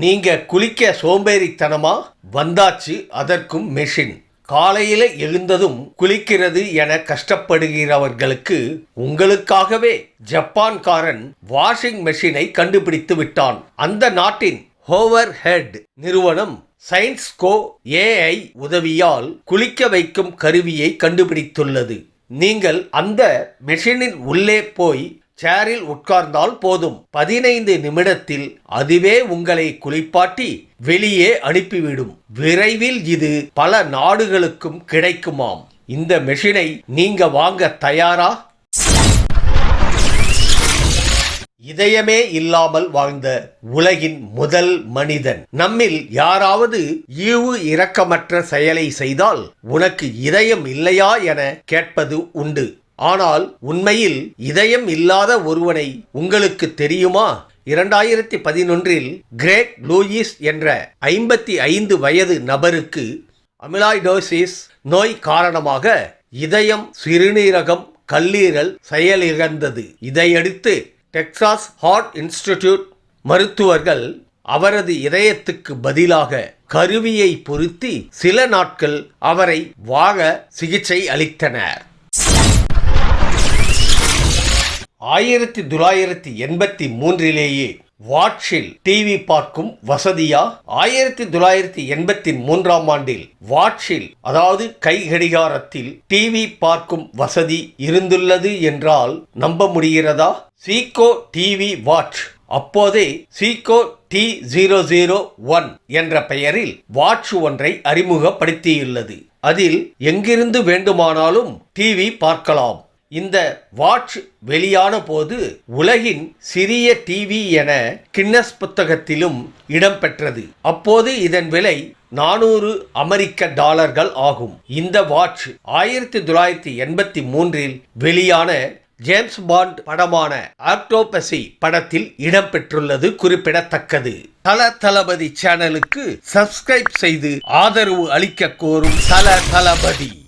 நீங்க குளிக்க சோம்பேறித்தனமா? வந்தாச்சு அதற்கும் மெஷின் காலையில எழுந்ததும் குளிக்கிறது என கஷ்டப்படுகிறவர்களுக்கு உங்களுக்காகவே ஜப்பான்காரன் வாஷிங் மெஷினை கண்டுபிடித்து விட்டான். அந்த நாட்டின் ஹோவர் ஹெட் நிறுவனம் சயின்ஸ்கோ ஏஐ உதவியால் குளிக்க வைக்கும் கருவியை கண்டுபிடித்துள்ளது. நீங்கள் அந்த மெஷினின் உள்ளே போய் சேரில் உட்கார்ந்தால் போதும். பதினைந்து நிமிடத்தில் அதுவே உங்களை குளிப்பாட்டி வெளியே அனுப்பிவிடும். விரைவில் இது பல நாடுகளுக்கும் கிடைக்குமாம். இந்த மெஷினை நீங்க வாங்க தயாரா? இதயமே இல்லாமல் வாழ்ந்த உலகின் முதல் மனிதன். நம்மில் யாராவது ஈவு இரக்கமற்ற செயலை செய்தால் உனக்கு இதயம் இல்லையா என கேட்பது உண்டு. ஆனால் உண்மையில் இதயம் இல்லாத ஒருவனை உங்களுக்கு தெரியுமா? இரண்டாயிரத்தி பதினொன்றில் கிரேக் லூயிஸ் என்ற ஐம்பத்தி ஐந்து வயது நபருக்கு அமிலாய்டோசிஸ் நோய் காரணமாக இதயம் சிறுநீரகம் கல்லீரல் செயலிழந்தது. இதையடுத்து டெக்சாஸ் ஹார்ட் இன்ஸ்டிடியூட் மருத்துவர்கள் அவரது இதயத்துக்கு பதிலாக கருவியை பொருத்தி சில நாட்கள் அவரை வாழ சிகிச்சை அளித்தனர். ஆயிரத்தி தொள்ளாயிரத்தி எண்பத்தி மூன்றிலேயே வாட்சில் டிவி பார்க்கும் வசதியா? ஆயிரத்தி தொள்ளாயிரத்தி எண்பத்தி மூன்றாம் ஆண்டில் வாட்சில் அதாவது கை கடிகாரத்தில் டிவி பார்க்கும் வசதி இருந்துள்ளது என்றால் நம்ப முடிகிறதா? சீகோ டிவி வாட்ச் அப்போதே Seiko T zero zero one என்ற பெயரில் வாட்ச் ஒன்றை அறிமுகப்படுத்தியுள்ளது. அதில் எங்கிருந்து வேண்டுமானாலும் டிவி பார்க்கலாம். இந்த வாட்ச் வெளியான போது உலகின் சிறிய டிவி என கின்னஸ் புத்தகத்திலும் இடம்பெற்றது அப்போது இதன் விலை நானூறு அமெரிக்க டாலர்கள் ஆகும். இந்த வாட்ச் ஆயிரத்தி தொள்ளாயிரத்தி எண்பத்தி மூன்றில் வெளியான ஜேம்ஸ் பாண்ட் படமான ஆக்டோபசி படத்தில் இடம்பெற்றுள்ளது குறிப்பிடத்தக்கது. தல தளபதி சேனலுக்கு சப்ஸ்கிரைப் செய்து ஆதரவு அளிக்க கோரும் தல தளபதி.